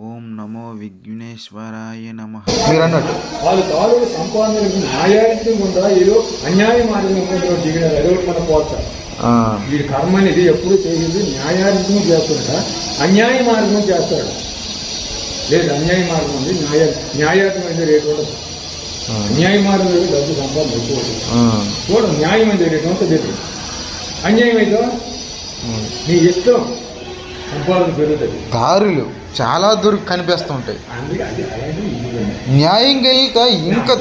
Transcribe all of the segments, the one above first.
ఓం నమో విఘ్నేశ్వరాయ నమ. మీరు అన్నట్టు వాళ్ళు తాలూకు సంపాదన న్యాయానికి ఉందా ఏదో అన్యాయ మార్గం ఉందో దిగినారు అదో మన పోల్చాలి ఆ, వీడి కర్మ అనేది ఎప్పుడు చేసింది? న్యాయానికి చేస్తుంటా అన్యాయ మార్గం చేస్తాడు? లేదు అన్యాయ మార్గం ఉంది. న్యాయ న్యాయాత్మైన రేటు ఉండదు ఆ, అన్యాయ మార్గం ఏదో డబ్బు సంపాదన ఎక్కువ. ఆ, చూడండి న్యాయమైన రేటు ఉంటుంది అన్యాయం అయితే. నీ ఇష్టం సంపాదన పెరుగుతుంది. దారులు. చాలా దూరం కనిపిస్తుంటాయి. న్యాయం కలిక ఇంకా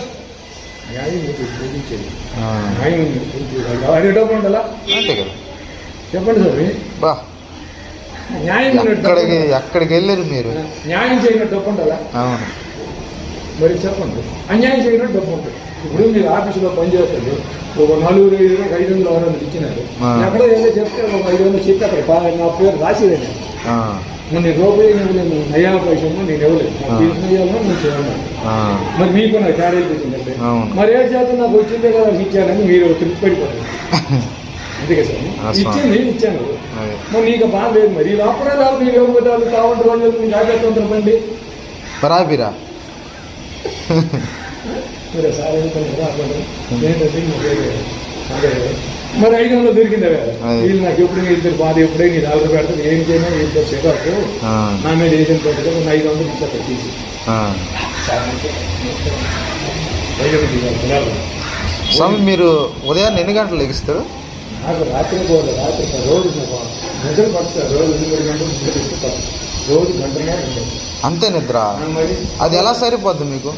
అంతే కదా. చెప్పండి స్వామి బా. ఎక్కడికి ఎక్కడికి వెళ్ళారు మీరు? న్యాయం చేయనట్టు డబ్బు ఉండాలా అవును. మరి చెప్పండి. అన్యాయం చేయనట్టు డబ్బు ఉంటుంది. ఇప్పుడు మీరు ఆఫీసులో పనిచేస్తారు ఒక నలుగురు ఐదు ఐదు వందలు ఆరు వందలు ఇచ్చినారు. ఎక్కడో ఏదో చెప్తే ఒక ఐదు వందలు చెప్పి అక్కడ నా పేరు రాసిదే నేను రూపాయి ఇవ్వలేను నయా పైసము నేను ఇవ్వలేదు నాకు నేను చేయను ఆ, మరి మీకు నాకు అయిపోతుంది అవును. మరి ఏ చేత నాకు వచ్చిందే కదా ఇచ్చానని మీరు తృప్తి పడిపోతారు అందుకే సార్. ఇచ్చింది ఇచ్చాను. మరి నీకు బాధ లేదు మరి. రాదు మీరు ఇవ్వకపోతే వాళ్ళు కావంటి రోజులు మీకు జాగ్రత్త ఉంటారు బండి బరాబిరా మీరు సార్. ఏంటంటే? అదే. మరి ఐదు వందలు దొరికిందే కదా. వీళ్ళు నాకు ఎప్పుడు ఇద్దరు బాధ ఎప్పుడే నీ నాలుగు పెడతారు ఏం చేయనా చికాకు ఆ, నా మీద ఏజెంట్ పెట్టగా ఐదు వందలు ఇచ్చారు తీసి. ఆ. ఐదు వందలు ఇవ్వాలి. కొనాలి. స్వామి మీరు ఉదయాన్నే ఎన్ని గంటలు లెగిస్తారు? నాకు రాత్రి పోదు రాత్రి రోజు నిద్ర పడుతుంది రోజు ఎనిమిది గంటలు నిద్ర రోజు గంటనే అంతే నిద్ర. అది ఎలా సరిపోద్ది మీకు?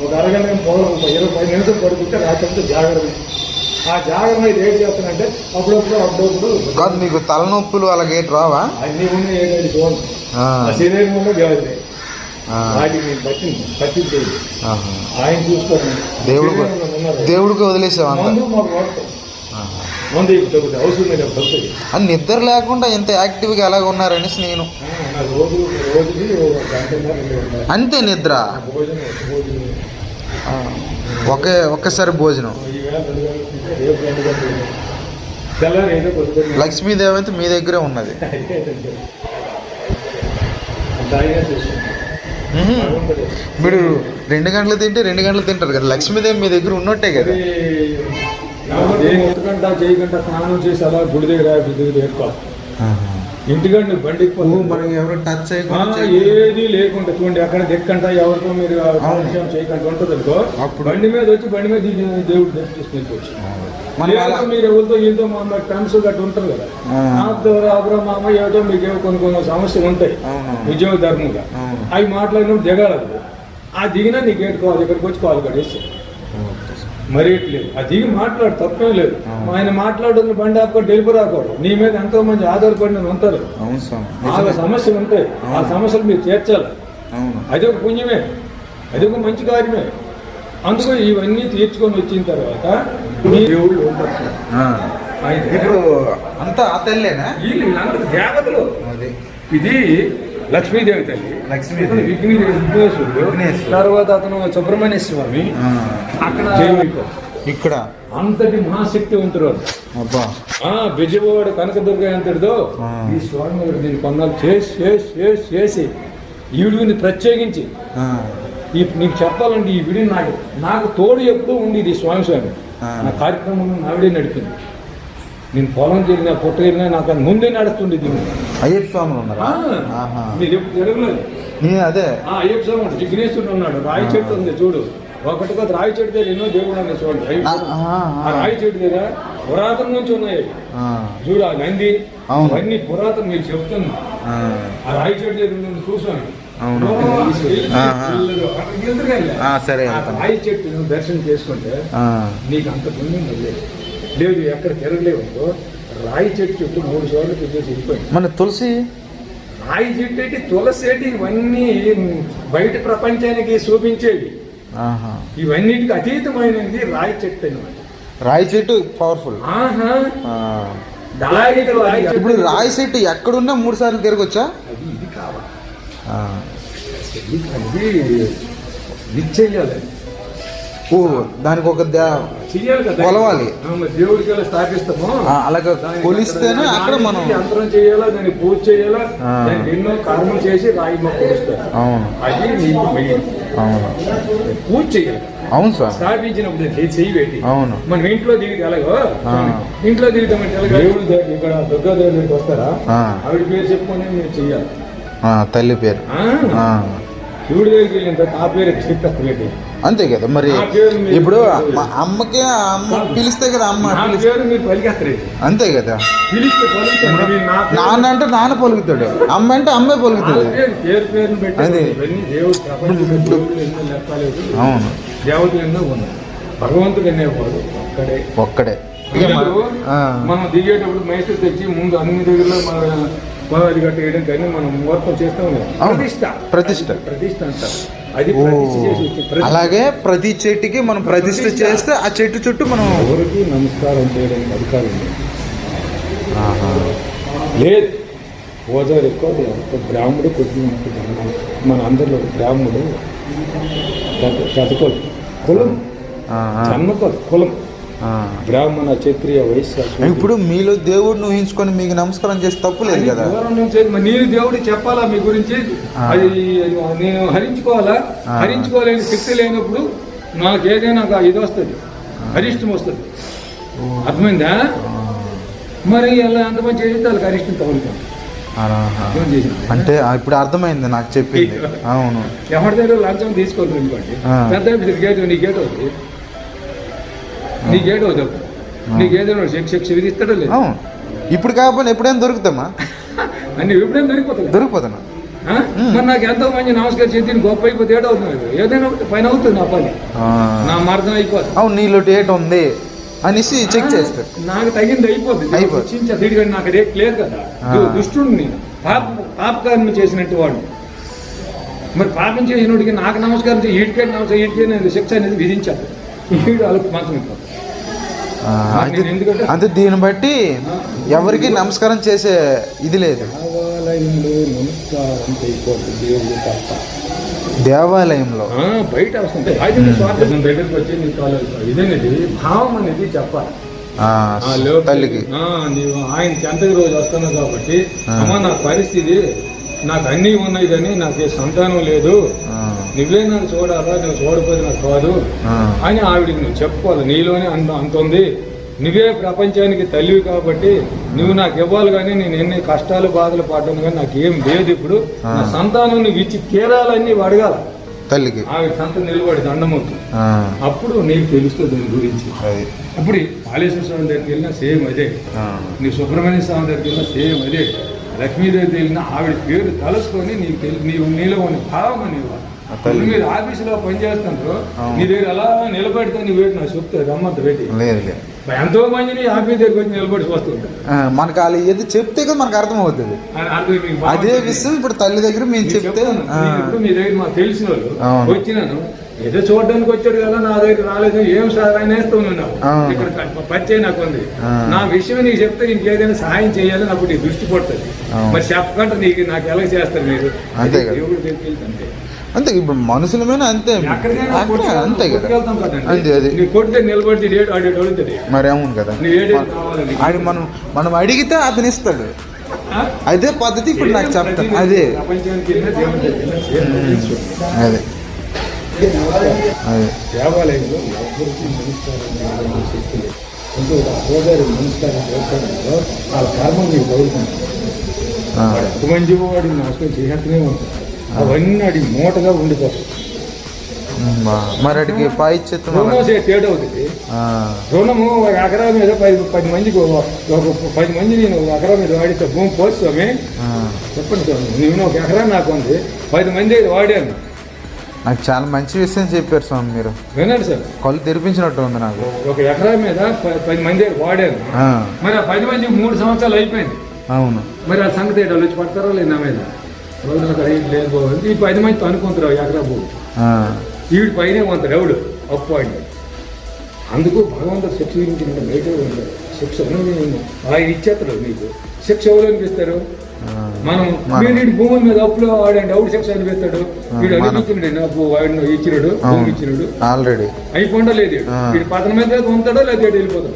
ఒక అరగంట ఒక ఇరవై పది నిమిషాలు పడుకుంటే రాత్రి జాగ్రత్త ఆ జాగ్రత్త అయితే ఏం చేస్తానంటే అప్పుడప్పుడు అప్పుడప్పుడు కాదు మీకు తలనొప్పులు అలాగే రావా? అన్ని ఉన్నాయి ఏంటంటే చూడండి నేను పట్టింది పట్టించేది. ఆహా. ఆయన చూస్తారు. దేవుడు. దేవుడికి వదిలేసావు అంత? మాకు వాడతాం. మందు అవసరం లేదు అని నిద్ర లేకుండా ఎంత యాక్టివ్గా ఎలాగ ఉన్నారనేసి నేను. రోజు రోజుకి అంతే నిద్ర. భోజనం ఒకే ఒక్కసారి భోజనం. లక్ష్మీదేవి అయితే మీ దగ్గరే ఉన్నది. మీరు రెండు గంటలు తింటే రెండు గంటలు తింటారు కదా లక్ష్మీదేవి మీ దగ్గర ఉన్నట్టే కదా. స్నానం చేసి అలా గుడి దగ్గర నువ్వు బండి మనకి ఎవరు టచ్ ఆ, ఏది లేకుండా చూడండి అక్కడ దిక్కంట ఎవరితో మీరు విషయం చేయకుండా ఉంటుంది అనుకో బండి మీద వచ్చి బండి మీద దేవుడు మనం అలా- మీరు ఎవరితో వీళ్ళతో మా ఫ్రెండ్స్ గట్టు ఉంటారు కదా. ఆ. ఆపుతో అబ్రా మామ ఏదో మీకు కొన్ని కొన్ని సమస్యలు ఉంటాయి. ఉద్యోగ ధర్మంగా. అవి మాట్లాడినప్పుడు దిగాలి ఆ దిగినా నీకు ఏట్టుకోవాలి ఇక్కడికి వచ్చి కాల్ కట్టేసి. మరి లేదు ఆ దిగి మాట్లాడు తప్పేం లేదు. ఆయన మాట్లాడుతున్న బండి ఆపుకొని డెలివరీ రాకూడదు నీ మీద ఎంతో మంది ఆధారపడిన ఉంటారు వాళ్ళ సమస్యలు ఉంటాయి. ఆ. సమస్యలు మీరు తీర్చాలి అది ఒక పుణ్యమే. అది ఒక మంచి కార్యమే. అందుకు ఇవన్నీ తీర్చుకొని వచ్చిన తర్వాత దేవుళ్ళు ఇప్పుడు అంతా ఆ తల్లేనా? వీళ్ళు వీళ్ళందరూ దేవతలు. అది. ఇది లక్ష్మీదేవి తల్లి లక్ష్మీదేవి. విఘ్నేశ్వరుడు. తర్వాత అతను సుబ్రహ్మణ్య స్వామి. అక్కడ. ఇక్కడ అంతటి మహాశక్తి ఉంటారు వాళ్ళు. అబ్బా ఆ బిజవాడ కనకదుర్గ ఎంతటిదో. ఈ స్వామి దీన్ని కొన్నాళ్ళు చేసి చేసి చేసి చేసి ఈ విడిని ప్రత్యేకించి. ఈ నీకు చెప్పాలంటే ఈ విడి నాకు నాకు తోడు ఎప్పుడూ ఉండేది స్వామి స్వామి. నా కార్యక్రమం నావిడే నడిపింది నేను పొలం తిరిగినా పుట్ట తిరిగినా నాకు అది ముందే నడుస్తుండేది అయ్యప్ప స్వాములు ఉన్నారా. మీరు ఎప్పుడు నేను అదే. అయ్యప్ప స్వామి విఘ్నేశ్వరుడు ఉన్నాడు రాయి చెట్టు ఉంది చూడు. ఒకటి కాదు రాయి చెట్టు దగ్గర ఎన్నో దేవుడు ఉన్నాయి చూడండి అయ్యప్ప ఆ. రాయి చెట్టు దగ్గర పురాతన నుంచి ఉన్నాయి. ఆ. చూడు ఆ నంది అవును. అవన్నీ పురాతన మీరు చెప్తున్నా. ఆ. రాయి చెట్టు దగ్గర చూసాను సరే. రాయి చెట్టు దర్శనం చేసుకుంటే. నీకు అంత పుణ్యం లేదు. లేదు ఎక్కడ తిరగలేవు రాయి చెట్టు చుట్టూ మూడు సార్లు పెట్టేసి వెళ్ళిపోయింది మన తులసి? రాయి చెట్టు ఏంటి? తులసి ఏంటి? ఇవన్నీ బయట ప్రపంచానికి చూపించేవి. ఆహా. ఇవన్నిటికి అతీతమైనది రాయి చెట్టు అనమాట రాయి చెట్టు పవర్ఫుల్. ఇప్పుడు రాయి చెట్టు ఎక్కడున్నా మూడు సార్లు తిరగొచ్చా? అది ఇది కావాలి. ఆ. ఇది ఇది చెయ్యాలి ఓ దానికి ఒక కొలవాలి. దేవుడికి ఎలా స్థాపిస్తామో. అలాగ కొలిస్తేనే అక్కడ మనం యంత్రం చేయాలా దానికి పూజ చేయాలా. దానికి ఎన్నో కర్మలు చేసి రాయి మొక్క కొలుస్తారు. అవును. అది నీకు మెయిన్ అవును. పూజ చేయాలి. అవును స్వామి స్థాపించినప్పుడు చెయ్యి పెట్టి అవును. మనం ఇంట్లో దిగితే ఎలాగో. ఇంట్లో దిగుతామంటే ఎలాగో? దేవుడి ఇక్కడ దుర్గా దేవుడి దగ్గరికి వస్తారా. ఆవిడ పేరు చెప్పుకొని మీరు చెయ్యాలి తల్లి పేరు. శివుడి దగ్గరికి వెళ్ళిన తర్వాత ఆ పేరు చెప్పేస్తలేదు అంతే కదా మరి ఇప్పుడు అమ్మకి అమ్మ పిలిస్తే కదా అమ్మ పేరు మీరు పలికేస్తారు అంతే కదా. పిలిస్తే నాన్న అంటే నాన్న పలుకుతాడు. అమ్మ అంటే అమ్మే పేరు పేరు పెట్టి దేవుడు లెక్కలేదు అవును. దేవతలు ఎన్నో ఉన్నాయి భగవంతుడు అనేవాడు ఒక్కడే. మనం దిగేటప్పుడు మైసూరు తెచ్చి ముందు అన్ని దగ్గరలో మన గోదావరి గట్ట వేయడం కానీ మనం చేస్తాం. ప్రతిష్ట. ప్రతిష్ట. ప్రతిష్ట అంటారు. అది ప్రతిష్ట ప్రతిష్ట. అలాగే ప్రతి చెట్టుకి మనం ప్రతిష్ఠ చేస్తే ఆ చెట్టు చుట్టూ మనం ఎవరికి నమస్కారం చేయడానికి అధికారం లేదు. పూజారి ఎక్కువ ఒక బ్రాహ్మడు కొద్ది మనకు ధర్మం మన అందరిలో ఒక బ్రాహ్మడు చదువుకోదు కులం. జన్మకోదు కులం. బ్రాహ్మణ క్షత్రియ వైశ్య. ఇప్పుడు మీలో దేవుడిని ఊహించుకొని మీకు నమస్కారం చేసి తప్పు లేదు అది కదా? నేను దేవుడు చెప్పాలా మీ గురించి. అది నేను హరించుకోవాలా. హరించుకోలేని శక్తి లేనప్పుడు నాకు ఏదైనా ఇది వస్తుంది. అరిష్టం వస్తుంది. అర్థమైందా? మరి అలా ఎంతమంది చేసి వాళ్ళకి తగులుతుంది చేసింది అంటే ఇప్పుడు అర్థమైంది నాకు చెప్పింది. అవును. ఎవరి దగ్గర లంచం తీసుకోవాలి అనుకోండి. పెద్ద నీ గేట్ అవుతుంది శిక్ష శిక్ష విధిస్తాడో లేదు అవును. ఇప్పుడు కాకపోతే ఎప్పుడైనా దొరుకుతామా? అన్ని ఎప్పుడైనా దొరికిపోతుంది దొరికిపోతున్నా? మరి నాకు ఎంతో మంది నమస్కారం చేసి దీన్ని గొప్ప అయిపోతే ఏడవుతుంది ఏదైనా ఒకటి పైన అవుతుంది నా పని. నా మార్గం అయిపోతుంది. అవును నీలో డేట్ ఉంది? అనేసి చెక్ చేస్తారు. నాకు తగింది అయిపోతుంది అయిపోతుంది. దీడిగా నాకు రేట్ లేదు కదా. దుష్టుడు నేను. పాప పాపకారం చేసినట్టు వాడు. మరి పాపం చేసినోడికి నాకు నమస్కారం చేయి ఈడికే నమస్కారం? ఈడికే నేను శిక్ష అనేది విధించాను ఈడు వాళ్ళకి మాత్రం అంటే దీన్ని బట్టి ఎవరికి నమస్కారం చేసే ఇది లేదు. దేవాలయంలో బయట వస్తుంది దగ్గరికి వచ్చి ఇదనేది భావం అనేది చెప్పాలి. తల్లికి. నీవు ఆయన చెంతకి రోజు వస్తున్నావు కాబట్టి. అమ్మ నా పరిస్థితి నాకు అన్నీ ఉన్నాయి కానీ నాకు సంతానం లేదు. నువ్వే నన్ను చూడాలా? నువ్వు చూడకపోతే నాకు కాదు. అని ఆవిడికి నువ్వు చెప్పుకోవాలి. నీలోనే అంత అంత ఉంది. నువ్వే ప్రపంచానికి తల్లివి కాబట్టి నువ్వు నాకు ఇవ్వాలి కానీ నేను ఎన్ని కష్టాలు బాధలు పడ్డాను కానీ నాకు ఏం లేదు ఇప్పుడు. నా సంతానం నువ్వు ఇచ్చి తీరాలని అడగాల తల్లికి. ఆవిడ సంత నిలబడి దండమవుతుంది అప్పుడు నీకు తెలుస్తుంది దాని గురించి. అప్పుడు కాళేశ్వర స్వామి దగ్గరికి వెళ్ళినా సేమ్ అదే. నీ సుబ్రహ్మణ్య స్వామి దగ్గరికి వెళ్ళినా సేమ్ అదే. లక్ష్మీదేవి వెళ్ళినా ఆవిడ పేరు తలుసుకొని నీకు నీవు నీలో ఉన్న భావం అనేవారు. మీరు ఆఫీసులో పనిచేస్తుంటారు. నీ దగ్గర అలా నిలబెడితే నీ వేటి నాకు చెప్తారు రమ్మంత పెట్టి లేదు లేదు. ఎంతో మంది నీ ఆఫీస్ దగ్గరికి వచ్చి నిలబడి వస్తుంటారు మనకు వాళ్ళు ఏది చెప్తే కదా మనకు అర్థం అవుతుంది అదే. విషయం ఇప్పుడు తల్లి దగ్గర మేము చెప్తే ఇప్పుడు మీ దగ్గర మాకు తెలిసిన వాళ్ళు. వచ్చినాను. ఏదో చూడడానికి వచ్చాడు కదా నా దగ్గర రాలేదు. ఏం సార్ వేస్తున్నావు అవును. ఇక్కడ పరిచయం నాకు ఉంది. నా విషయం నీకు చెప్తే ఇంకేదైనా సహాయం చేయాలని అప్పుడు నీ దృష్టి పడుతుంది. మరి చెప్పకుండా నీకు నాకు ఎలా చేస్తారు మీరు. దేవుడి దగ్గరికి వెళ్తే అంతే ఇప్పుడు మనుషుల మీద అంతే. అంతే కదా. అంతే అది. మరి అవును కదా. నీకు? ఆడి మనం మనం అడిగితే అతను ఇస్తాడు? అదే పద్ధతి ఇప్పుడు నాకు చెప్తాను అదే. అదే. అదే. దేవాలయంలో ఎవరికి నమస్కారం చేస్తాడంలో వాళ్ళ కర్మ మీకు తగులుతుంది వాడికి నమస్కారం చేస్తూనే ఉంటుంది అవన్నీ అడి మూటగా ఉండిపోతాయి. మరి అడిగి చే తేడా అవుతుంది రుణము ఒక ఎకరా మీద పది పది మందికి ఒక పది మంది నేను ఒక ఎకరా మీద వాడితే భూమి పోస్తామే చెప్పండి స్వామి నేను ఒక ఎకరా నాకు ఉంది పది మంది అయితే వాడాను. నాకు చాలా మంచి విషయం చెప్పారు స్వామి మీరు. వినండి సార్. కళ్ళు తెరిపించినట్టు ఉంది నాకు. ఒక ఎకరా మీద ప- పది మంది అయితే వాడాను. మరి ఆ పది మందికి మూడు సంవత్సరాలు అయిపోయింది. అవును. మరి ఆ సంగతి వచ్చి పడతారో లేదు నా మీద? రోజు నాకు లేదు బాబు. ఈ పది మంది అనుకుంటారు ఎకరా ఆ, వీడి పైనే ఉంటారు ఎవడు? అప్పు అంటే అందుకు భగవంతుడు శిక్ష విధించిన బయట ఉంటాడు శిక్ష ఆయన ఇచ్చేస్తాడు నీకు శిక్ష ఎవరు అనిపిస్తారు? మనం వీడి భూముల మీద అప్పులో వాడండి అవుట్ సెక్స్ అని పెడతాడు ఆ, వీడు అడిగించినాడు నాకు వాడిని ఇచ్చినాడు భూమి ఇచ్చినాడు. ఆల్రెడీ అయిపోండా లేదు. వీడు. పతన మీద ఉంటాడో లేదా వెళ్ళిపోతాడు?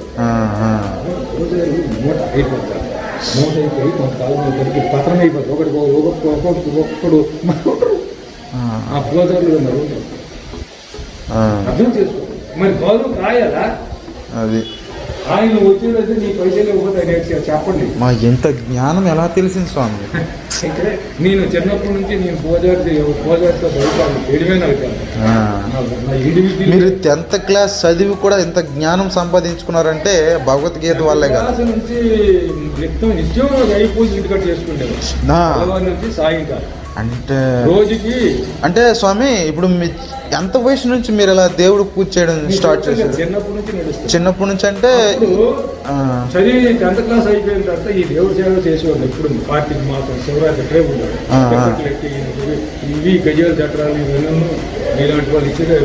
అయిపోతాడు మూట అయిపోయి కొంతకాలం అయిపోతుంది ఒకటి ఒక్కొక్క ఒక్కొక్కడు ఒక్కొక్కడు మరొకడు ఆ, గోదావరిలో ఆ. అర్థం చేసుకో మరి గౌరవం రాయాలా అది ఆయన వచ్చేదైతే నీ పైసలు ఇవ్వకపోతే. చెప్పండి మా ఎంత జ్ఞానం ఎలా తెలిసింది స్వామి అయితే నేను చిన్నప్పటి నుంచి నేను పూజారి పూజారితో బయట ఎడిమైన అవుతాను మీరు టెన్త్ క్లాస్ చదివి కూడా ఇంత జ్ఞానం సంపాదించుకున్నారంటే భగవద్గీత వల్లే కదా. నుంచి నిత్యం నిత్యం అయి పూజ ఇంటికట్ చేసుకుంటాను నుంచి సాయంకాలం. అంటే రోజుకి అంటే స్వామి ఇప్పుడు మీ ఎంత వయసు నుంచి మీరు ఇలా దేవుడు పూజ చేయడం స్టార్ట్ చేశారు? చిన్నప్పటి నుంచి చిన్నప్పటి నుంచి అంటే చదివి టెన్త్ క్లాస్ అయిపోయిన తర్వాత ఈ దేవుడి సేవ చేసేవాళ్ళు ఎప్పుడు పార్టీకి మాత్రం శివరాత్రి ఇవి- గజాల చట్రాలు ఇవన్నీ ఇలాంటి వాళ్ళు ఇచ్చేదే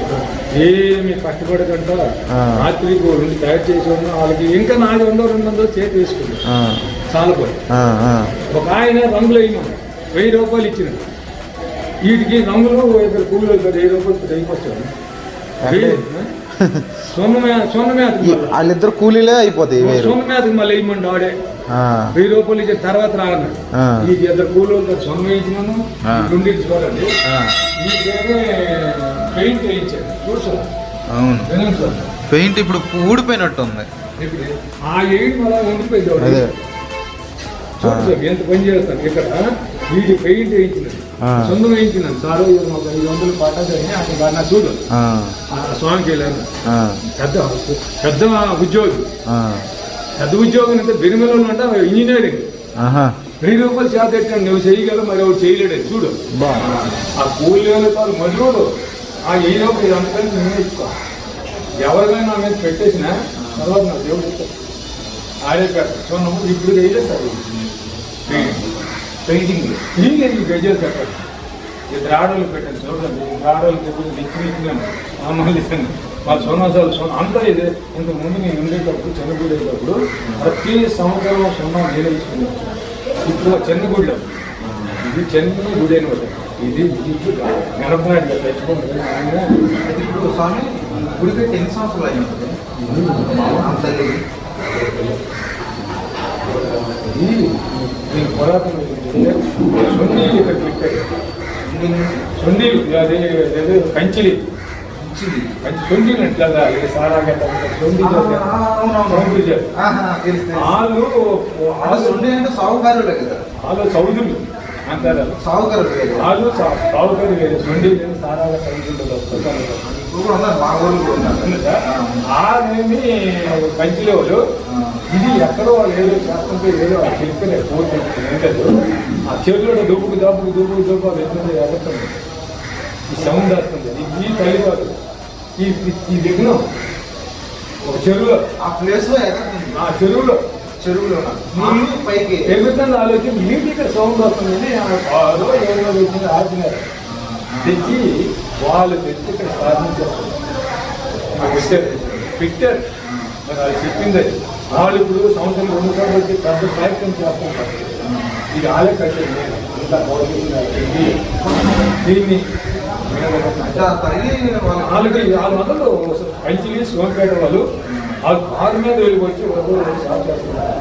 ఏమి కష్టపడకుండా ఆ. రాత్రి రెండు తయారు చేసేవాళ్ళు వాళ్ళకి ఇంకా నాది వందో రెండు వందలు చేతి ఆ, ఆ. ఒక ఆయన రంగులు వేయమని వెయ్యి రూపాయలు ఇచ్చినాడు. వీటికి రంగులు ఇద్దరు కూలీలు ఇద్దరు వెయ్యి రూపాయలు ఈ వాళ్ళిద్దరు కూలీలే అయిపోతాయి వేరు సొన్నమేతకి మళ్ళీ వేయమండి ఆడే వెయ్యి రూపాయలు ఇచ్చిన తర్వాత రాగన్నాడు. ఈ ఇద్దరు కూలీలు సొన్న ఇచ్చినాను ఆ. నుండి చూడండి పెయింట్ వేయించాడు చూసు అవును. పెయింట్ ఇప్పుడు ఊడిపోయినట్టు ఉంది ఆ మళ్ళీ ఉండిపోయింది చూడు సార్ ఎంత పని చేస్తాను? ఇక్కడ వీడి పెయింట్ వేయించినది. సొంతం వేయించినాను. సార్ మాకు ఐదు వందలు ఆయన నా చూడు. స్వామికి వెళ్ళాను. పెద్ద పెద్ద ఉద్యోగి. పెద్ద ఉద్యోగం అంటే బెరిమలో అంటే ఇంజనీరింగ్. వెయ్యి రూపాయలు చేత పెట్టాను. నువ్వు చేయగలవు మరి ఎవరు చేయలేడు. చూడు. ఆ కూలి వాళ్ళు మధురుడు. ఆ వెయ్యి రూపాయలు అంతకని నువ్వే ఇచ్చుకో ఎవరికైనా నా మీద పెట్టేసిన తర్వాత నా దేవుడు. ఆడే పెడతాడు సో నువ్వు ఇప్పుడు వేయలేదు పెయింటింగ్ ఈ గజలు పెట్టాడు ఈ ద్రాడలు పెట్టాను చూడండి ఇద్దరు ఆడవాళ్ళు చెప్పి దిక్కు ఇచ్చినాను మమ్మల్ని మా సోనాసాలు సోన అంతా ఇది. ఇంతకు ముందు నేను ఉండేటప్పుడు చిన్నగూడేటప్పుడు ప్రతి సంవత్సరం సోనా నేను ఇచ్చుకున్నాను ఇప్పుడు చిన్న ఇది చిన్న గుడి అనమాట ఇది ఇది గణపనాడు గారు తెచ్చుకోండి ఇప్పుడు స్వామి గుడికి ఎన్ని సంవత్సరాలు అయి అంత కంచిలి. కంచి సొండీలు అంటే సారా గట్ట సొండీలు సొండీలు వాళ్ళు వాళ్ళు సౌదులు అంటారు. వాళ్ళు సాగుకారు వేరే. సొండీలు సారాగా సౌదులు వస్తారు ఇప్పుడు కూడా ఇది ఎక్కడో వాళ్ళు ఏదో చేస్తుంటే ఏదో చెప్పలే పోతే ఆ చెరువులో దూపుకు దాపుకు దూపుకు దూపు అది ఎట్లా ఎగరుతుంది ఈ సౌండ్ వస్తుంది. ఈ తల్లి కాదు. ఈ ఈ- విఘ్నం ఒక చెరువులో. ఆ ప్లేస్లో ఎగరుతుంది ఆ చెరువులో. చెరువులో నీళ్ళు పైకి. ఎగురుతుంది ఆలోచన? నీటి ఇక్కడ సౌండ్ వస్తుంది ఆరో ఏదో వచ్చింది ఆపినారు. తెచ్చి వాళ్ళు తెచ్చి ఇక్కడ పెట్టారు. పెట్టారు. మరి అది చెప్పింది. వాళ్ళు ఇప్పుడు సంవత్సరం రెండు సార్లు వచ్చి పెద్ద ప్రయత్నం చేస్తుంటారు. ఇది ఆలే కట్టింది గవర్నమెంట్ దీన్ని వాళ్ళకి వాళ్ళ మొదలు కంచిలి సోమపేట వాళ్ళు వాళ్ళు కారు మీద వెళ్ళిపోయి ఒక రోజు సాగు చేస్తున్నారు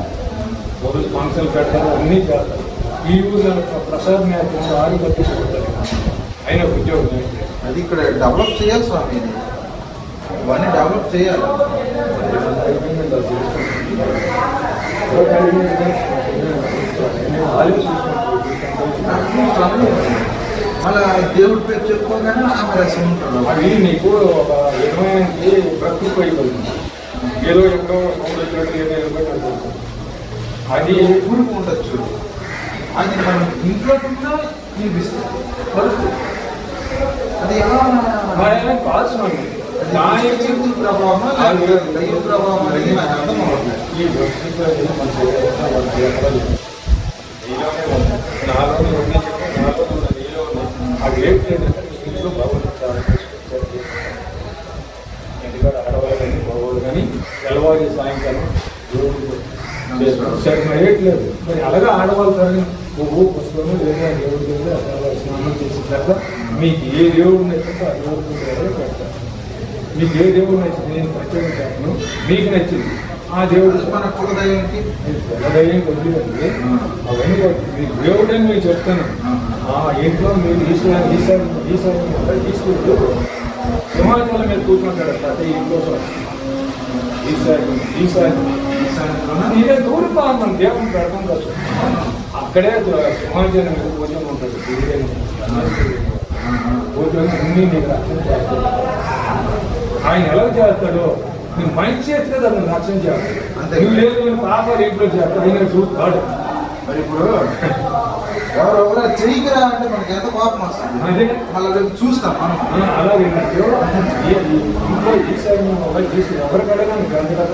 ఒక రోజు ఫంక్షన్లు పెడతారు అన్నీ చేస్తారు. ఈ ఊళ్ళో ప్రసాద్ మ్యాచ్ ఆరు పట్టించుకుంటారు అయినా ఉద్యోగం. అది ఇక్కడ డెవలప్ చేయాలి స్వామి ఇవన్నీ డెవలప్ చేయాలి అయిపోయింది అది చేసుకుంటారు. ఒక అయిపోయింది. వాళ్ళు చూసుకుంటారు. స్వామి మళ్ళా దేవుడి పేరు చెప్పుకోగానే ఆమె ఉంటాడు అవి నీకు ఒక విధమైనది ప్రకృతి అయిపోతుంది ఏదో ఎక్కడో సౌండ్ వచ్చినట్టు ఏదో అనుకుంటాం. అది ఊరికి ఉండొచ్చు అది మనం ఇంట్లో కూడా వినిపిస్తుంది. అది ఎలా కాల్సిన ప్రభావమా లేకపోతే దైవ ప్రభావం అనేది నాకు అర్థం అవ్వట్లేదు ఈ భక్తితో ఏదో మన శరీరంలో మనకి ఎక్కడ లేదు. నీలోనే ఉంది. నాలోనే ఉంది చెప్పి నాలోనే ఉంది, నీలో ఉంది. అది ఏంటి అంటే నీ ఇంట్లో భగవంతుడు చాలా సృష్టించాడు. ఎందుకంటే ఆడవాళ్ళు కానీ కానీ తెల్లవారి సాయంకాలం. సరే మరి అలాగే ఆడవాళ్ళు తరగని పువ్వు పుష్పము లేదా దేవుడి అక్కడ స్నానం చేసిన తర్వాత మీకు ఏ దేవుడు నచ్చిందో ఆ దేవుడి పెడతారు మీకు ఏ దేవుడు నచ్చింది నేను ప్రత్యేకం చెప్పను మీకు నచ్చింది ఆ దేవుడు మన కులదైవానికి కులదైవం వదిలేదండి అవన్నీ వద్దు. మీకు దేవుడు అని చెప్తాను ఆ ఇంట్లో మీరు ఈశ్వరాన్ని ఈశ్వరం ఈశ్వరం తీసుకుంటూ సింహాచలం మీద కూర్చుంటాడు అదే ఇంట్లో ఈశ్వరం ఈశ్వరం నేనే దూరం మనం దేవుని పెడతాం కాదు అక్కడే సింహాచలం మీద కూర్చొని ఉంటాడు కూర్చొని అన్ని నీకు రక్షణ చేస్తాడు ఆయన ఎలా చేస్తాడో నువ్వు మంచి చేస్తే నువ్వు రక్షణ అంతే. నువ్వు లేదు నువ్వు పాప ఇంట్లో చేస్తాడు ఆయన చూస్తాడు మరి ఇప్పుడు ఎవరెవరో చెయ్యిరా అంటే మనకి ఎంత కోపం వస్తుంది? మళ్ళీ రేపు చూస్తాం మనం. అలాగే. ఇంట్లో ఈశాన్యం తీసుకుని ఎవరికైనా గంటగంట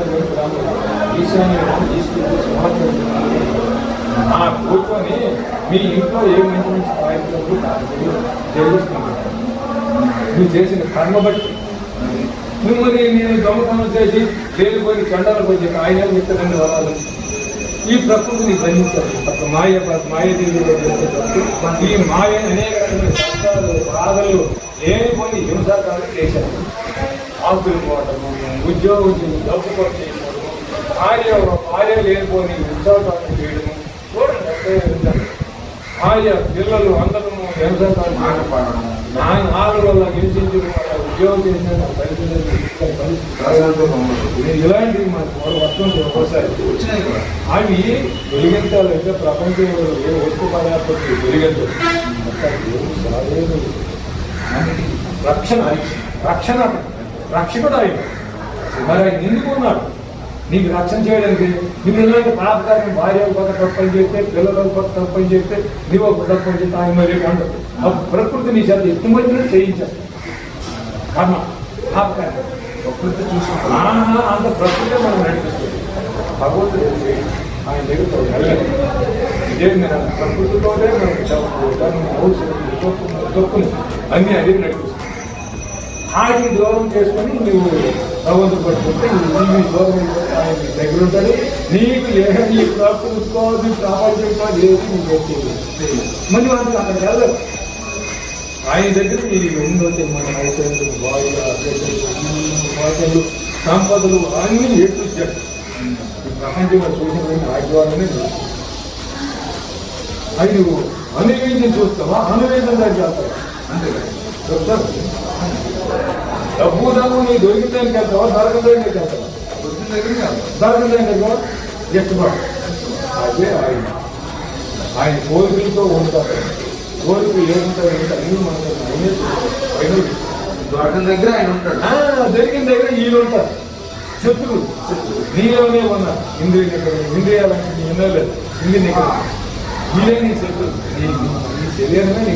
ఈశాన్యం తీసుకుని ఆ కూర్చొని మీ ఇంట్లో ఏ మంచి మంచి కార్యక్రమాలు జరుగుతున్నాయి నువ్వు చేసిన కర్మ బట్టి మిమ్మల్ని నేను దొంగతనం చేసి తేలిపోయి చండాలు పోయి ఆయన ఇస్తారని వరాలు ఈ ప్రకృతిని ఒక మాయ మాయ చేసేటప్పుడు ఈ మాయ అనేక రకమైన కష్టాలు బాధలు లేనిపోయి హింసాకాలు చేశారు. ఆకులు పోవటము ఉద్యోగం డబ్బు ఖర్చు చేయడం భార్య భార్య లేనిపోని హింసాకాలం చేయడము చూడండి భార్య పిల్లలు అందరూ హింసాకాలం మాట పాడడం నాన్న ఆరు వల్ల గెలిచించి ఉద్యోగం చేసిన ఇలాంటివి మనకు వస్తుంది ఒకసారి వచ్చినాయి కూడా అవి వెలిగించాలంటే ప్రపంచంలో ఏ వస్తు పదార్థాలు వెలిగించదు రక్షణ రక్షణ రక్షకుడు ఆయన మరి ఆయన ఎందుకు ఉన్నాడు నీకు రక్షణ చేయడానికి నువ్వు ఇలాంటి పాపకారం భార్య ఒక తప్పని పని చేస్తే పిల్లలు ఒక తప్పని పని చేస్తే నువ్వు ఒక తప్పని పని చేస్తే ఆయన మరి ఉండదు అప్పుడు ప్రకృతి నీ చేత ఎత్తుమతిని చేయించాలి కర్మ భావకర్మ ప్రకృతి చూసుకుంటాం ఆహా, అంత ప్రకృతి మనం నడిపిస్తుంది భగవంతుడు ఏం ఆయన దగ్గర వెళ్ళలేదు. ఇదే మీరు అంత ప్రకృతితోనే మనకు చదువు తొక్కుని అన్నీ అదే నడిపిస్తుంది ఆయన దూరం చేసుకొని నువ్వు భగవంతుడు పట్టుకుంటే నువ్వు నీ దూరం ఆయన దగ్గర ఉంటాడు నీకు ఏ నీ ప్రకృతి కాదు ప్రపంచం కాదు ఏది నువ్వు వచ్చేది మళ్ళీ వాళ్ళు అక్కడికి వెళ్ళదు ఆయన దగ్గర మీరు ఎన్నో మన ఔషధాలు బాగా భాషలు సంపదలు అన్నీ ఈ ప్రపంచంలో చూసిన అవి నువ్వు అనువేదం చూస్తావా? అనువేదం దగ్గర చేస్తావా చెప్తారు. డబ్బు డబ్బు నీ దొరికితే వెళ్తావా దొరకదే వెళ్తావా పొద్దున్న దగ్గర కాదు ఎట్టుబాటు అదే ఆయన. ఆయన కోరికలతో ఉంటారు. అన్ని మనకు ఆయనే ఆయన దొరకని దగ్గర ఆయన ఉంటాడు. దొరికిన దగ్గర వీళ్ళు ఉంటారు శత్రువులు నీలోనే ఉన్నారు ఇంద్రియ ఇంద్రియాలంటే నీ ఎన్నో లేదు. ఇంద్రియ నిగ్రహం వీళ్ళే నీ శత్రువు నీ నీ శరీరమే నీ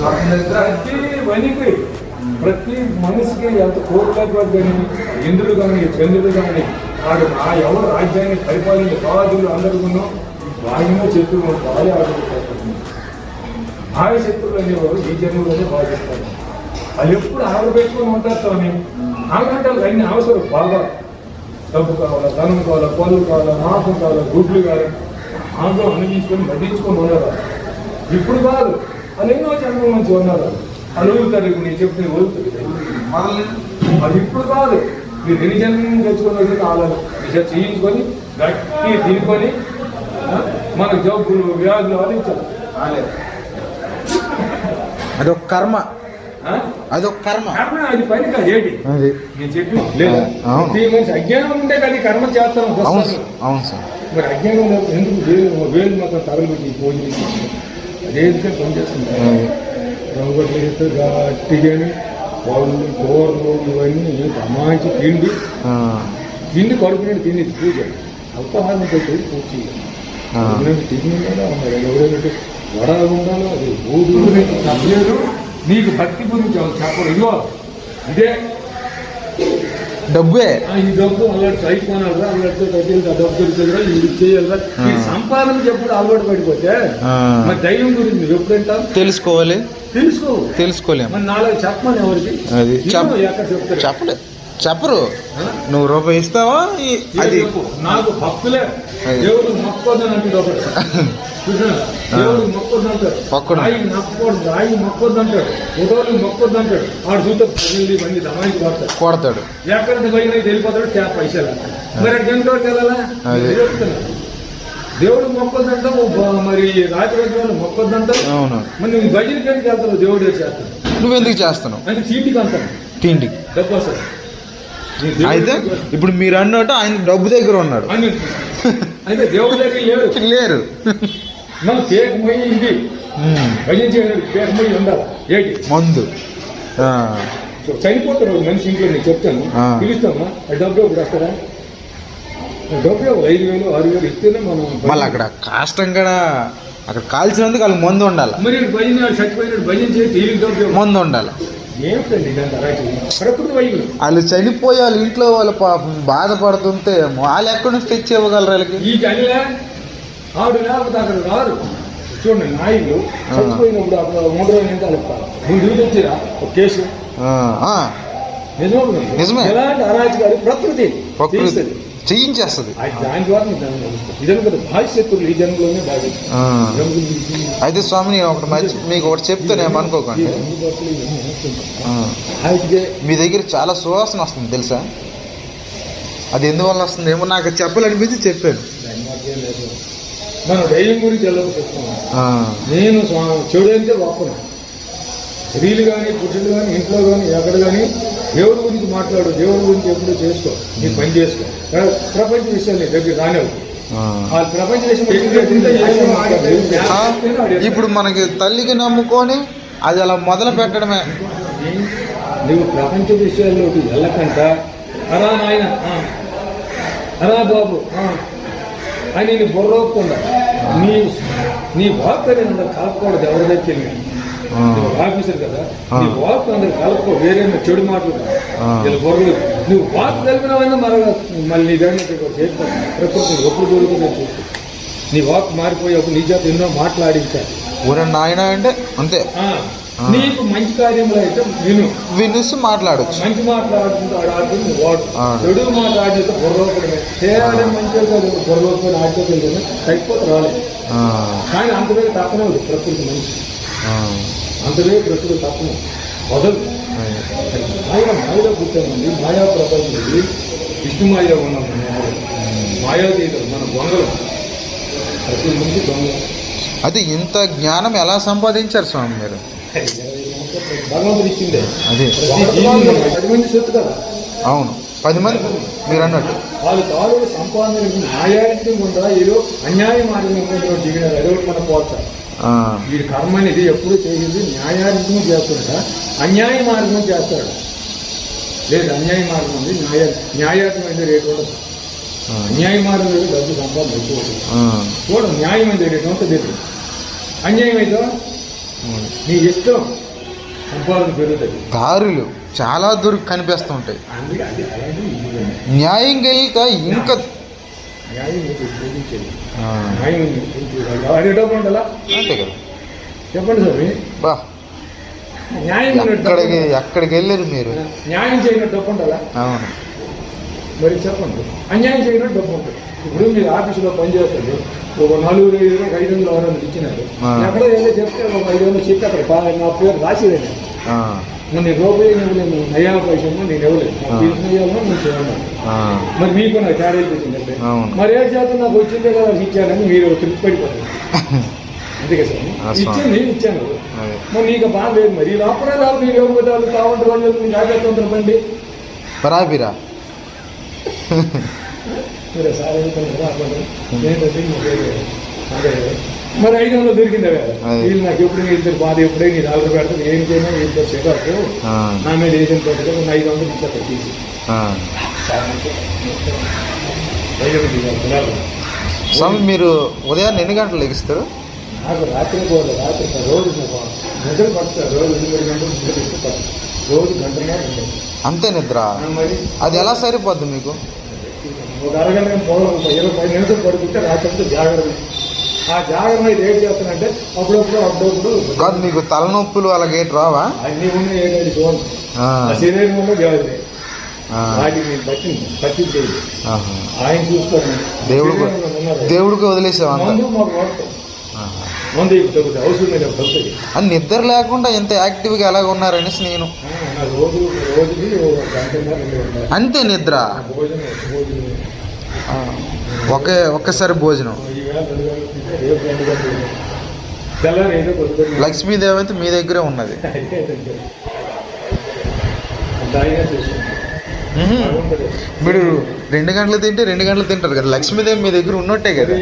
ప్రతి వనికి ప్రతి మనిషికి ఎంత కోట్ల కానీ ఇంద్రుడు కానీ చంద్రుడు కానీ వాడు ఆ ఎవరు రాజ్యాన్ని పరిపాలించే రాజులు అందరికీ వాయునే శత్రువు వాయు ఆడుకుంటారు. భావి శత్రువులు అనేవారు ఈ జన్మలోనే భావిస్తారు అది ఎప్పుడు ఆవిడ పెట్టుకొని ఉంటారు స్వామి? ఆగంటలు అన్ని అవసరం బాగా డబ్బు కావాలా ధనం కావాలా పళ్ళు కావాలా మాంసం కావాలా గుడ్లు కావాలా ఆంధ్రం అనుభవించుకొని వడ్డించుకొని ఉన్నారు ఇప్పుడు కాదు. అది ఎన్నో జన్మల నుంచి ఉన్నారు. వదులుతారు ఇప్పుడు నేను చెప్తే మొదలు అది ఇప్పుడు కాదు. మీరు ఎన్ని జన్మలు తెచ్చుకొని వచ్చి కావాలి చేయించుకొని గట్టి తినుకొని ఆ, మనకు జబ్బులు వ్యాధులు రాలేదు అదొక కర్మ? అదొక కర్మ. కర్మ అది పని కాదు ఏంటి? అది. నేను చెప్పి లేదా. మనిషి అజ్ఞానం ఉంటే కానీ కర్మ చేస్తాను అవును. సార్ అవును సార్. మరి అజ్ఞానం ఎందుకు వేలు వేలు మాత్రం తగలబెట్టి భోజనం చేసి అదేంటే పనిచేస్తుంది రంగులు వేస్తే గట్టిగాని పళ్ళు కూరలు ఇవన్నీ తమాంచి తిండి. ఆ, తిండి తిండి కడుపునట్టు తిండి పూజ. అల్పహారం పెట్టి పూజ చేయాలి. నీకు భక్తి గురించి చెప్పరు ఇదిగో ఇదే. డబ్బే. ఈ డబ్బు అలవాటు సైట్ కొనాలరా అలవాటు డబ్బు దొరికిందిరా ఇది చేయాలరా. ఈ. సంపాదన చెప్పుడు అలవాటు పడిపోతే. మరి దైవం గురించి నువ్వు ఎప్పుడంటా తెలుసుకోవాలి. తెలుసుకో. తెలుసుకోలేము. మరి నాలుగు చెప్పమని ఎవరికి? అది చెప్పలే. చెప్పరు? నువ్వు రూపాయి ఇస్తావా? అది నాకు భక్తులే. దేవుడు మొక్కొద్దని అంటాడు చూసారా? దేవుడు మొక్కొద్దు అంటాడు. రాయి మొక్కకూడదు రాయి మొక్కొద్దు అంటాడు. ఉదోలు మొక్కొద్దు అంటాడు. ఆడు చూస్తే ప్రజలు మంది దమాయికి పడతాడు కొడతాడు. ఎక్కడ పోయినా వెళ్ళిపోతాడు ట్యాప్ పైసలు అంటాడు. మరి అక్కడ ఎంతవరకు వెళ్ళాలా. దేవుడు మొక్కొద్దంటావు బ- మరి రాత్రి మొక్కొద్దంటావు అవును. మరి నువ్వు భజనకి ఎందుకు వెళ్తావు దేవుడు చేస్తాను నువ్వెందుకు చేస్తున్నావు? అంటే చీటికి అంటాను తిండి డబ్బు వస్తుంది. అయితే ఇప్పుడు మీరు అన్నట్టు ఆయన డబ్బు దగ్గర ఉన్నాడు. అయితే దేవుడి దగ్గర లేడు. లేరు. మనం కేక్ మొయ్యి ఇది. ఉండాలి. ఏంటి? మందు. చనిపోతారు మనిషి ఇంట్లో నేను చెప్తాను. పిలుస్తామా? డబ్బు ఇప్పుడు వస్తారా డబ్బు ఐదు వేలు ఆరు వేలు ఇస్తేనే మనం మళ్ళీ అక్కడ కాష్టం కూడా అక్కడ కాల్చినందుకు వాళ్ళు మందు ఉండాలి. మరి భజన వాడు చచ్చిపోయినాడు. భజన చేసి డబ్బు. మందు ఉండాలి. వాళ్ళు చనిపోయి వాళ్ళ ఇంట్లో వాళ్ళ పాపం బాధపడుతుంటే వాళ్ళు ఎక్కడి నుంచి తెచ్చి ఇవ్వగలరు వాళ్ళకి? ఈ గనిలా ఆవిడ లేకపోతే అక్కడ రారు చూడండి నాయకులు చచ్చిపోయినప్పుడు అక్కడ మూడు రోజులు ఎంత అలుపుతారు వచ్చిరా ఒక కేసు. నిజమే. ఎలాంటి అరాచకాలు? ప్రకృతి. ప్రకృతి. చేయించేస్తుంది. అయితే స్వామి నేను ఒకటి మంచి మీకు ఒకటి చెప్తాను ఏమనుకోకండి మీ దగ్గర చాలా సువాసన వస్తుంది తెలుసా? అది ఎందువల్ల వస్తుంది ఏమో నాకు చెప్పాలనిపించి చెప్పాను. మనం దైవం గురించి నేను చెడు అంటే స్త్రీలు కానీ పురుషులు కానీ ఇంట్లో కానీ ఎక్కడ కానీ దేవుడి గురించి మాట్లాడు దేవుడి గురించి ఎప్పుడూ చేసుకో నీ పని చేసుకో. ప్ర- ప్రపంచ విషయాలు నీ దగ్గర రానివ్వు. ఇప్పుడు మనకి తల్లికి నమ్ముకొని అది అలా మొదలు పెట్టడమే. నువ్వు ప్రపంచ విషయాల్లోకి వెళ్ళకంట. అరా నాయన. అరా బాబు. అని నీ బుర్రకుండా నీ నీ అని అందరు కలపకూడదు ఎవరి దగ్గర ఆ. నువ్వు ఆఫీసర్ కదా. నీ వాక్ అందరు కలపకో వేరే చెడు మాటలు బుర్రలు నువ్వు వాక్ కలిపినవైనా మరొక మళ్ళీ నీ దగ్గర చేస్తాను ప్రకృతి ఎప్పుడు దొరుకుతుందో చూస్తూ నీ వాక్ మారిపోయేప్పుడు నీ చేత ఎన్నో మాట్లాడించాలి ఊర నాయన అంటే అంతే. నీకు మంచి కార్యములు అయితే విను. వినిసి మాట్లాడొచ్చు. మంచి మాట్లాడుతుంటే వాడు. చెడు మాట్లాడితే బుర్రలోపడమే తేడాలే మంచిగా కాదు బుర్రలోపడి ఆడితే తెలియదు తగ్గిపోతే రాలేదు. కానీ అంతవే తప్పనే ఉంది ప్రకృతి మనిషి. ఆ, అంతవే ప్రకృతి తప్పను వదలు. ఆయన మాయలో పుట్టామండి. మాయా ప్రపంచండి విష్ణుమాయ ఉన్నాం మాయాతీతం మన దొంగలు ప్రతి మనిషి దొంగ అది ఇంత జ్ఞానం ఎలా సంపాదించారు స్వామి మీరు? భగవంతుడు ఇచ్చిందే అదే. ప్రతి జీవి పది మంది సొత్తు కదా. అవును. పది మంది మీరు అన్నట్టు వాళ్ళు తాలూకు సంపాదన న్యాయానికి ఉందా ఏదో అన్యాయ మార్గం దిగినారు అదే ఒకటి మనం పోల్చాలి వీడి కర్మ అనేది ఎప్పుడు చేసింది? న్యాయాధికం చేస్తుంటా అన్యాయ మార్గం చేస్తాడు లేదు అన్యాయ మార్గం ఉంది. న్యాయ న్యాయాత్మకమైన రేటు ఉండదు ఆ, అన్యాయ మార్గం లేదు డబ్బు సంపాదన ఎక్కువ. ఆ, చూడండి న్యాయమైన రేటు ఉంటుంది అన్యాయం అయితే. నీ ఇష్టం సంపాదన పెరుగుతుంది. దారులు చాలా దూరం కనిపిస్తుంటాయి. న్యాయం కలిగితే ఇంకా న్యాయం ఉండాలా అంతే కదా. చెప్పండి స్వామి. బా. న్యాయం డబ్బు ఎక్కడికి వెళ్ళారు మీరు? న్యాయం చేయనట్టు డబ్బు ఉండాలా? అవును. మరి చెప్పండి. అన్యాయం చేయనట్టు డబ్బు ఉంటుంది ఇప్పుడు మీరు ఆఫీసులో పనిచేస్తుంది ఒక నలుగురు ఐదు వందలు ఆరు వందలు ఇచ్చినారు. ఎక్కడో ఏదో చెప్తే ఒక ఐదు వందలు చెప్పి అక్కడ నా పేరు రాసేదే నేను రూపాయి ఇవ్వలేను నయా పైసము నేను ఇవ్వలేదు. నేను మరి మీకు నాకు అయిపోతుంది అవును. మరి ఏ చేత నాకు వచ్చిందే కదా ఇచ్చానని మీరు తృప్తి పడిపోతారు ఆ, సార్. ఇచ్చాను నేను ఇచ్చాను. మరి నీకు బాధ లేదు మరి. ఈ లోపల మీరు ఇవ్వకపోతే వాళ్ళు కావంటి వాళ్ళు నీకు ఆగేస్తుంటారు బండి పరాబిరా మీరు సార్ అనుకున్నారు ఏంటంటే అదే. మరి ఐదు వందలు దొరికిందే కదా. వీళ్ళు నాకు ఎప్పుడు ఇద్దరు బాధ ఎప్పుడే నీ నాలుగు పెడతారు. ఏం చేయను చికాకు ఆ, నా మీద ఏజెంట్ పెట్టుకో ఐదు వందలు ఇచ్చేస్తారు తీసి. ఆ. ఐదు వందలు ఇవ్వాలి, కులాలు. స్వామి మీరు ఉదయాన్నే ఎన్ని గంటలు లెగిస్తారు? నాకు రాత్రి పోదు రాత్రి రోజు నిద్ర పడుతుంది రోజు ఎనిమిది గంటలు నిద్ర ఇష్టపడుతుంది రోజు గంటనే అంతే నిద్ర? అది ఎలా సరిపోద్ది మీకు? ఒక అరగంట ఇరవై పది నిమిషాలు పడుకుంటే రాత్రి జాగ్రత్త. ఆ జాగ్రత్త అయితే ఏం చేస్తానంటే అప్పుడప్పుడు అప్పుడప్పుడు కాదు మీకు తలనొప్పులు అలాగే రావా? అన్నీ ఉన్నాయి ఏంటంటే చూడండి. శరీరం వల్ల జాగ్రత్త ఆ. వాటిని బట్టి పట్టించేది. ఆయన చూస్తాను దేవుడు దేవుడికి వదిలేసావు అంత? మందు తగ్గుతుంది అవసరం మీద తగ్గుతుంది అని నిద్ర లేకుండా ఎంత యాక్టివ్గా ఎలాగ ఉన్నారనేసి నేను. రోజు రోజుకి. అంతే నిద్ర. భోజనం భోజనం. ఒకే ఒక్కసారి భోజనం. లక్ష్మీదేవి అయితే మీ దగ్గరే ఉన్నది. మీరు రెండు గంటలు తింటే రెండు గంటలు తింటారు కదా లక్ష్మీదేవి మీ దగ్గర ఉన్నట్టే కదా.